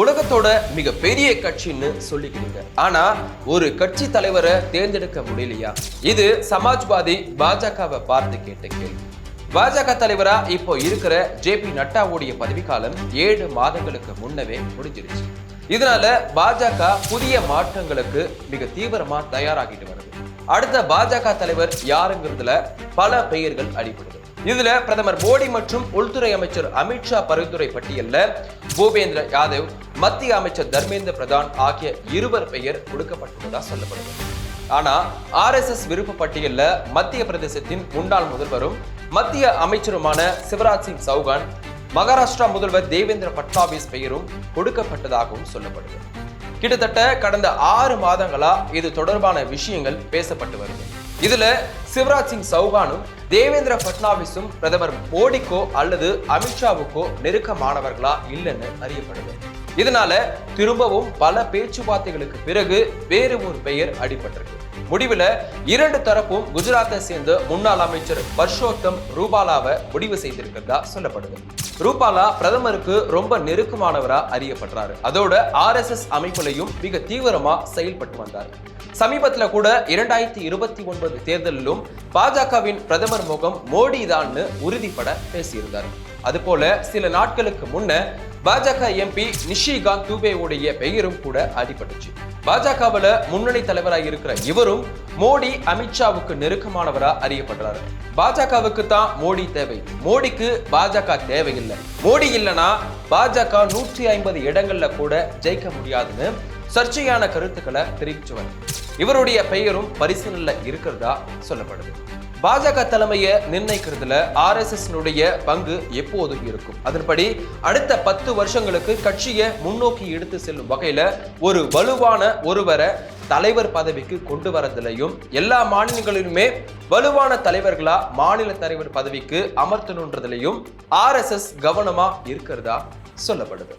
உலகத்தோட மிக பெரிய கட்சின்னு சொல்லிக்கிறீங்க. ஆனா ஒரு கட்சி தலைவரை தேர்ந்தெடுக்க முடியலையா? இது சமாஜ்வாதி பாஜகவை பார்த்து கேட்ட கேள்வி. பாஜக தலைவரா இப்போ இருக்கிற ஜே பி நட்டாவுடைய பதவிக்காலம் ஏழு மாதங்களுக்கு முன்னவே முடிஞ்சிருச்சு. இதனால பாஜக புதிய மாற்றங்களுக்கு மிக தீவிரமா தயாராகிட்டு வருது. அடுத்த பாஜக தலைவர் யாருங்கிறதுல பல பெயர்கள் அடிபடுது. இதுல பிரதமர் மோடி மற்றும் உள்துறை அமைச்சர் அமித்ஷா பரிந்துரை பட்டியல்ல பூபேந்திர யாதவ் மத்திய அமைச்சர் தர்மேந்திர பிரதான் ஆகிய இருவர் பெயர் கொடுக்கப்பட்டுள்ளதா சொல்லப்படுது ஆனா ஆர்எஸ்எஸ் விருப்ப பட்டியல்ல மத்திய பிரதேசத்தின் முன்னாள் முதல்வரும் மத்திய அமைச்சருமான சிவராஜ் சிங் சௌகான் மகாராஷ்டிரா முதல்வர் தேவேந்திர பட்னாவிஸ் பெயரும் கொடுக்கப்பட்டதாகவும் சொல்லப்படுது கிட்டத்தட்ட கடந்த ஆறு மாதங்களா இது தொடர்பான விஷயங்கள் பேசப்பட்டு வருது இதுல சிவராஜ் சிங் சௌகானும் தேவேந்திர பட்னாவிஸும் பிரதமர் மோடிக்கோ அல்லது அமித்ஷாவுக்கோ நெருக்கமானவர்களா இல்லைன்னு அறியப்படுது. இதனால திரும்பவும் பல பேச்சுவார்த்தைகளுக்கு பிறகு வேறு ஒரு பெயர் அடிபட்டிருக்கு. முடிவுல இரண்டு தரப்பும் குஜராத்தை சேர்ந்த முன்னாள் அமைச்சர் பர்ஷோத்தம் ரூபாலாவை முடிவு செய்திருக்கிறதா சொல்லப்படுது. ரூபாலா பிரதமருக்கு ரொம்ப நெருக்கமானவரா அறியப்படுறாரு. அதோட ஆர்எஸ்எஸ் அமைப்புலையும் மிக தீவிரமா செயல்பட்டு வந்தார். சமீபத்துல கூட இரண்டாயிரத்தி இருபத்தி ஒன்பது தேர்தலிலும் பாஜகவின் பிரதமர் முகம் மோடி தான்னு உறுதிப்பட பேசியிருந்தார். அதுபோல சில நாட்களுக்கு முன்ன பாஜக எம்பி நிஷிகாந்த் தூபேவுடைய பெயரும் கூட அடிபட்டுச்சு. பாஜகவில் முன்னணி தலைவராக இருக்கிற இவரும் மோடி அமித்ஷாவுக்கு நெருக்கமானவரா அறியப்படுறாரு. பாஜகவுக்கு தான் மோடி தேவை. மோடிக்கு பாஜக தேவையில்லை. மோடி இல்லைன்னா பாஜக நூற்றி ஐம்பது இடங்கள்ல கூட ஜெயிக்க முடியாதுன்னு சர்ச்சையான கருத்துக்களை தெரிவிச்சவர் இவருடைய பெயரும் பரிசீலனில் இருக்கிறதா சொல்லப்படுது. பாஜக தலைமையை நிர்ணயிக்கிறதுல ஆர்எஸ்எஸ்னுடைய பங்கு எப்போதும் இருக்கும். அதன்படி அடுத்த பத்து வருஷங்களுக்கு கட்சியை முன்னோக்கி எடுத்து செல்லும் வகையில ஒரு வலுவான ஒருவரை தலைவர் பதவிக்கு கொண்டு வரதுலையும் எல்லா மாநிலங்களிலுமே வலுவான தலைவர்களா மாநில தலைவர் பதவிக்கு அமர்த்தணுன்றதுலையும் ஆர்எஸ்எஸ் கவனமா இருக்கிறதா சொல்லப்படுது.